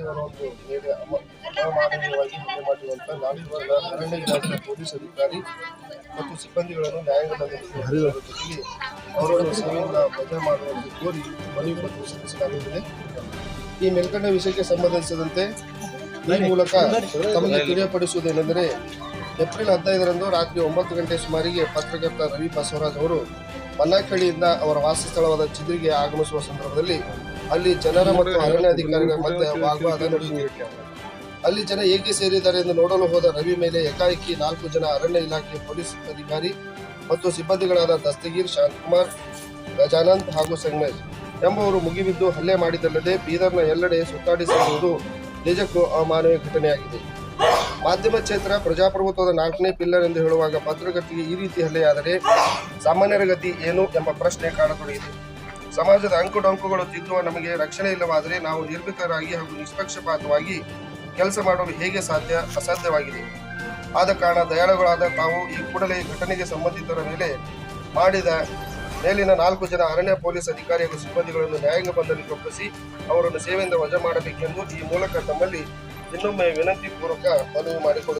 ಒಂದು ಅಮಾನವೀಯವಾಗಿ ಅರಣ್ಯ ಇಲಾಖೆ ಪೊಲೀಸ್ ಅಧಿಕಾರಿ ಮತ್ತು ಸಿಬ್ಬಂದಿಗಳನ್ನು ಜೊತೆಗೆ ಅವರನ್ನು ಸೇವೆಯಿಂದ ಮಾಡುವಂತೆ ಕೋರಿ ಮನವಿ ಪತ್ರ ಈ ಮೇಲ್ಕಂಡ ವಿಷಯಕ್ಕೆ ಸಂಬಂಧಿಸಿದಂತೆ ಈ ಮೂಲಕ ತಮಗೆ ತಿಳಿಯಪಡಿಸುವುದೇನೆಂದರೆ ಏಪ್ರಿಲ್ ಹದಿನೈದರಂದು ರಾತ್ರಿ ಒಂಬತ್ತು ಗಂಟೆ ಸುಮಾರಿಗೆ ಪತ್ರಕರ್ತ ರವಿ ಬಸವರಾಜ್ ಅವರು ಮನ್ನಾಕಳ್ಳಿಯಿಂದ ಅವರ ವಾಸಸ್ಥಳವಾದ ಚಿದ್ರಿಗೆ ಆಗಮಿಸುವ ಸಂದರ್ಭದಲ್ಲಿ ಅಲ್ಲಿ ಜನರ ಮತ್ತು ಅರಣ್ಯ ಅಧಿಕಾರಿಗಳ ಮಧ್ಯೆ ವಾಗ್ವಾದ ನಡೆಯಿತು ಅಲ್ಲಿ ಜನ ಹೇಗೆ ಸೇರಿದ್ದಾರೆ ಎಂದು ನೋಡಲು ಹೋದ ರವಿ ಮೇಲೆ ಏಕಾಏಕಿ ನಾಲ್ಕು ಜನ ಅರಣ್ಯ ಇಲಾಖೆ ಪೊಲೀಸ್ ಅಧಿಕಾರಿ ಮತ್ತು ಸಿಬ್ಬಂದಿಗಳಾದ ದಸ್ತಗೀರ್ ಶಾಂತಕುಮಾರ್ ಗಜಾನಂದ್ ಹಾಗೂ ಸಂಗಮೇಶ್ ಎಂಬುವರು ಮುಗಿಬಿದ್ದು ಹಲ್ಲೆ ಮಾಡಿದ್ದಲ್ಲದೆ ಬೀದರ್ನ ಎಲ್ಲೆಡೆ ಸುತ್ತಾಡಿಸಿರುವುದು ನಿಜಕ್ಕೂ ಅಮಾನವೀಯ ಘಟನೆಯಾಗಿದೆ. ಮಾಧ್ಯಮ ಕ್ಷೇತ್ರ ಪ್ರಜಾಪ್ರಭುತ್ವದ ನಾಲ್ಕನೇ ಪಿಲ್ಲರ್ ಎಂದು ಹೇಳುವಾಗ ಪತ್ರಕರ್ತೆಗೆ ಈ ರೀತಿ ಹಲ್ಲೆಯಾದರೆ ಸಾಮಾನ್ಯರ ಗತಿ ಏನು ಎಂಬ ಪ್ರಶ್ನೆ ಕಾಣತೊಡಗಿದೆ ಸಮಾಜದ ಅಂಕುಡೊಂಕುಗಳು ತಿದ್ದುವ ನಮಗೆ ರಕ್ಷಣೆ ಇಲ್ಲವಾದರೆ ನಾವು ನಿರ್ಭೀಕರಾಗಿ ಹಾಗೂ ನಿಷ್ಪಕ್ಷಪಾತವಾಗಿ ಕೆಲಸ ಮಾಡಲು ಹೇಗೆ ಸಾಧ್ಯ ಅಸಾಧ್ಯವಾಗಿದೆ. ಆದ ಕಾರಣ ದಯಾಳುಗಳಾದ ತಾವು ಈ ಕೂಡಲೇ ಘಟನೆಗೆ ಸಂಬಂಧಿತರ ಮೇಲೆ ಮಾಡಿದ ಮೇಲಿನ ನಾಲ್ಕು ಜನ ಅರಣ್ಯ ಪೊಲೀಸ್ ಅಧಿಕಾರಿ ಹಾಗೂ ಸಿಬ್ಬಂದಿಗಳನ್ನು ನ್ಯಾಯಾಂಗ ಬಂಧನಕ್ಕೆ ಒಪ್ಪಿಸಿ ಅವರನ್ನು ಸೇವೆಯಿಂದ ವಜಾ ಮಾಡಬೇಕೆಂದು ಈ ಮೂಲಕ ತಮ್ಮಲ್ಲಿ ಇನ್ನೊಮ್ಮೆ ವಿನಂತಿ ಪೂರ್ವಕ ಮನವಿ ಮಾಡಿಕೊಳ್ಳುತ್ತೇನೆ